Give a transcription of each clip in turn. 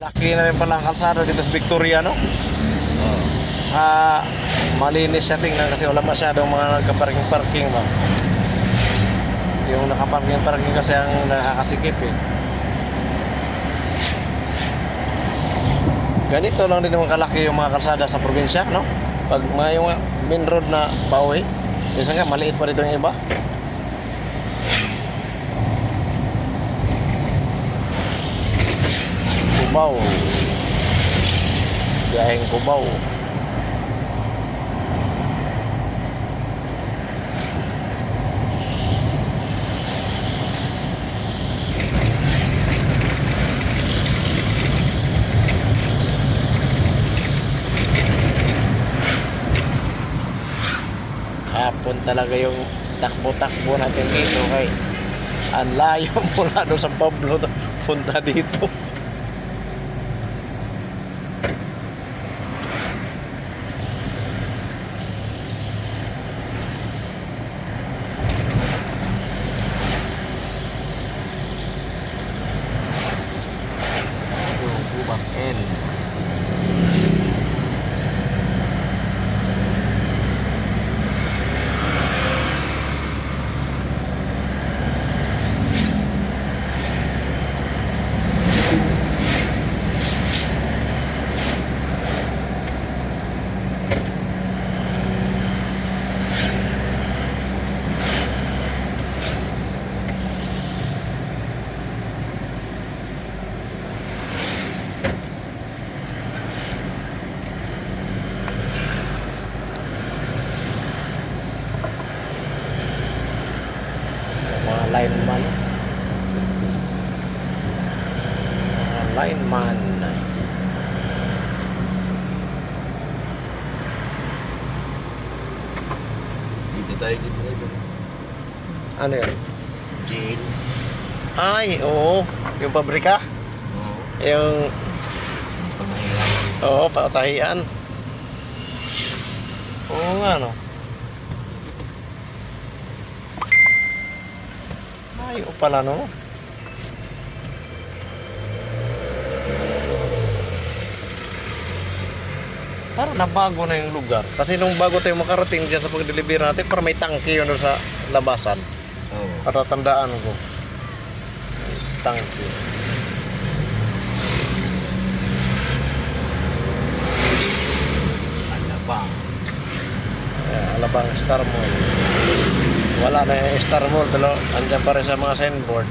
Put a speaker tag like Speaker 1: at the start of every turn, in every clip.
Speaker 1: Laki na rin pala ang kalsada dito sa Victoria, no? Sa malinis siya tingnan kasi wala masyadong mga nagka-parking-parking ba. Yung nakaparking-parking kasi ang nakakasikip eh. Ganito lang din naman kalaki yung mga kalsada sa probinsya, no? Pag mga yung main road na pauwi, minsan nga maliit pa dito yung iba. Cubao. Biyaheng Cubao. Hapon talaga yung takbo-takbo natin dito kay ang layo mula doon sa Pablo punta dito. Yung Bubak N. Yung mga lineman. Mga lineman.
Speaker 2: Dito tayo dito.
Speaker 1: Ano yun?
Speaker 2: Jail.
Speaker 1: Ay, oo. Yung pabrika.
Speaker 2: Oo.
Speaker 1: Yung,
Speaker 2: Pamahiran.
Speaker 1: oo, patahian. Oo nga, no? Ay, o pala, no? Parang nabago na yung lugar. Kasi nung bago tayo makarating dyan sa pag-deliver natin, parang may tangke yun sa labasan.
Speaker 2: Oo.
Speaker 1: Patatandaan ko. Tangke.
Speaker 2: Alabang.
Speaker 1: Eh, Alabang Star Mall. Wala na yung Star Mall, pero andyan pa rin sa mga signboard.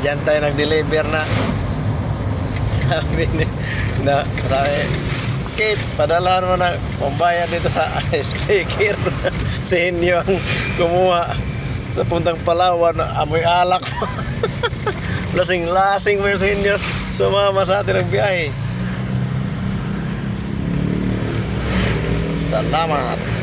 Speaker 1: Diyan tayo nag-deliver na. Sabi ni, na, sabi, Kate, padalahan mo na pambayad dito sa speaker. si Inyo ang kumuha. Sa puntang Palawan, amoy alak. Lasing-lasing mo yung senior. Sumama sa atin ang biyahe. Salamat.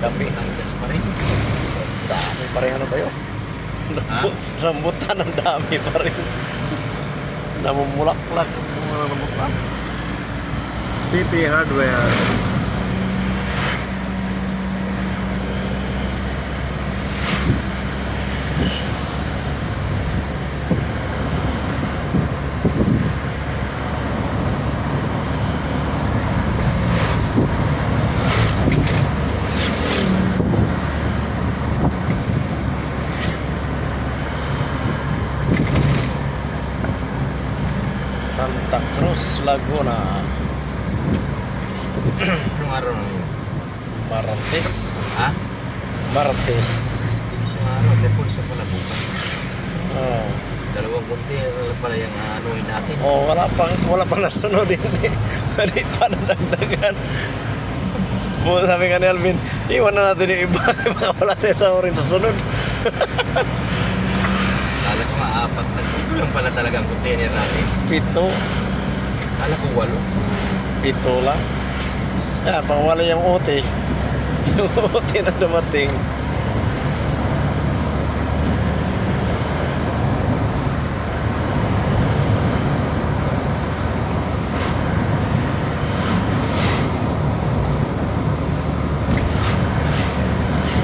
Speaker 1: Yan, kape.
Speaker 2: Ang gas pa rin.
Speaker 1: Dami pa rin ano ba yun?
Speaker 2: Ha?
Speaker 1: Rambutan ang dami pa rin. Namumulaklak yung mga rambutan. City Hardware. Santa Cruz, Laguna.
Speaker 2: Anong araw na yun?
Speaker 1: Martes.
Speaker 2: Ha?
Speaker 1: Martes.
Speaker 2: Isang araw. Lepon sa pala bukas.
Speaker 1: Oh.
Speaker 2: Dalawang container na pala yung aanuhin natin.
Speaker 1: oh, wala pang wala pang nasunod hindi. Hindi pa nadagdagan. Bu, sabi nga ni Alvin, iwan na natin yung iba. Baka wala tayo sa orin sa sunod.
Speaker 2: Kala ko nga apat na. Lang pala talaga ang container natin.
Speaker 1: Pito.
Speaker 2: Kala ko walo.
Speaker 1: Pito lang. Kaya, pang wala yung uti. Yung uti na dumating.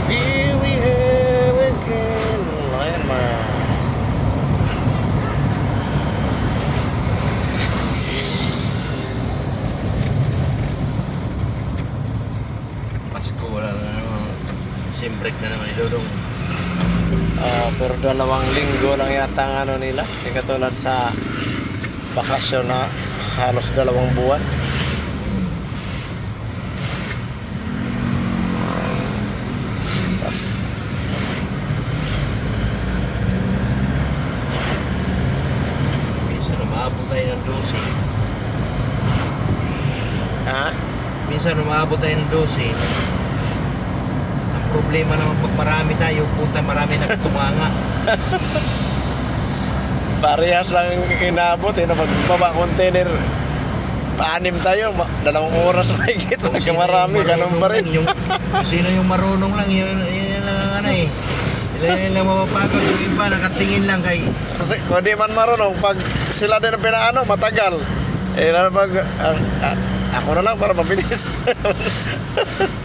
Speaker 1: Here we have again. Ayan, mga
Speaker 2: Pasko wala na naman. Break na naman idodong.
Speaker 1: Ah, pero dalawang linggo lang yata ang ano nila. Hindi katulad sa bakasyon na halos dalawang buwan.
Speaker 2: Minsan umaabot tayo ng 12.
Speaker 1: Ha?
Speaker 2: Minsan umaabot tayo ng 12. Ang problema naman pag marami tayo, punta marami na tumanga.
Speaker 1: Parehas lang ang inaabot. Eh, na pagbaba container, paanim tayo. ma- Dalawang oras mahigit.
Speaker 2: Kung sino
Speaker 1: marami,
Speaker 2: yung
Speaker 1: ganun pa rin.
Speaker 2: lang, Yung, kung sino yung marunong lang, yun, yun lang ang ano eh. Yun yun lang mapapagod. Yung iba, nakatingin lang kay
Speaker 1: Kasi kung di man marunong, pag sila din ang pinaano, matagal. Eh, lalo pag, ah, ah, ako na lang para mabilis.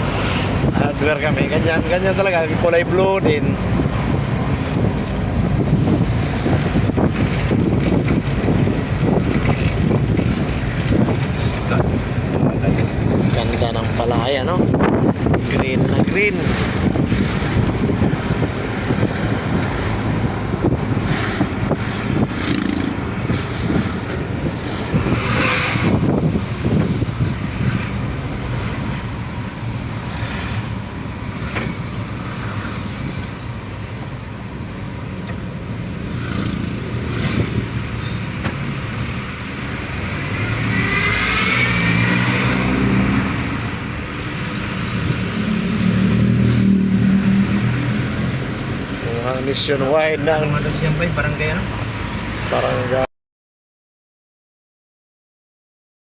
Speaker 1: Hardware kami. Ganyan, ganyan talaga. Kulay blue din. Ganda ng palaya, no? Green na green. Nationwide ng
Speaker 2: Ano siyang bay, parang gaya no?
Speaker 1: barangay.